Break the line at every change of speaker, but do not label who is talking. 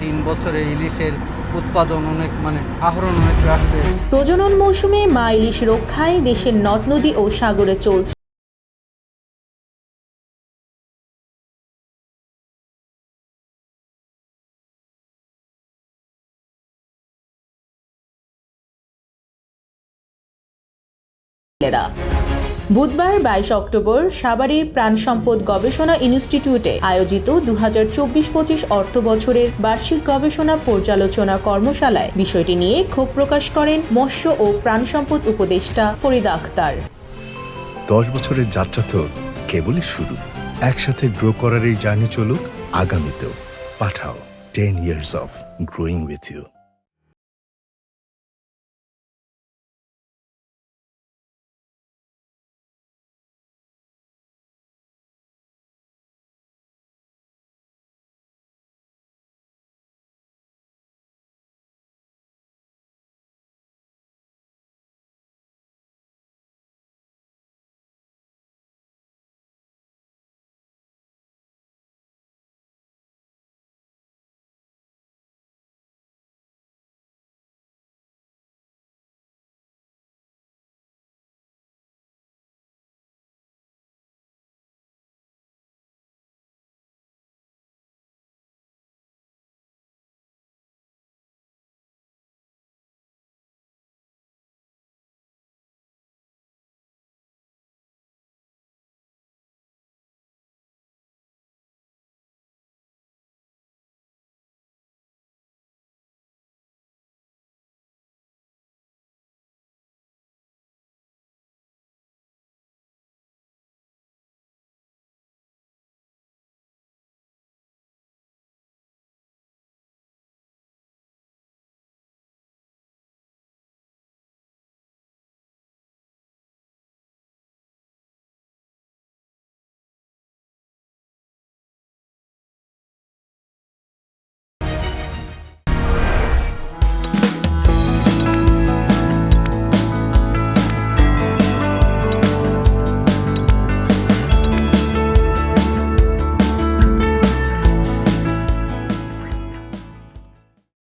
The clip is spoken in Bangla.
তিন বছরে ইলিশের উৎপাদন অনেক মানে আহরণ অনেক
প্রজনন মৌসুমে মা ইলিশ রক্ষায় দেশের নদ, নদী ও সাগরে চলছে ছেলেরা। বুধবার বাইশ অক্টোবর সাভারের প্রাণ সম্পদ গবেষণা ইনস্টিটিউটে আয়োজিত দু হাজার চব্বিশ পঁচিশ অর্থ বছরের বার্ষিক গবেষণা পর্যালোচনা কর্মশালায় বিষয়টি নিয়ে ক্ষোভ প্রকাশ করেন মৎস্য ও প্রাণ সম্পদ উপদেষ্টা ফরিদা আক্তার
দশ বছরের যাত্রা তো কেবলই শুরু। একসাথে গ্রো করার এই জার্নি চলুক, আগামীতেও। Pathao, ten years of growing with you.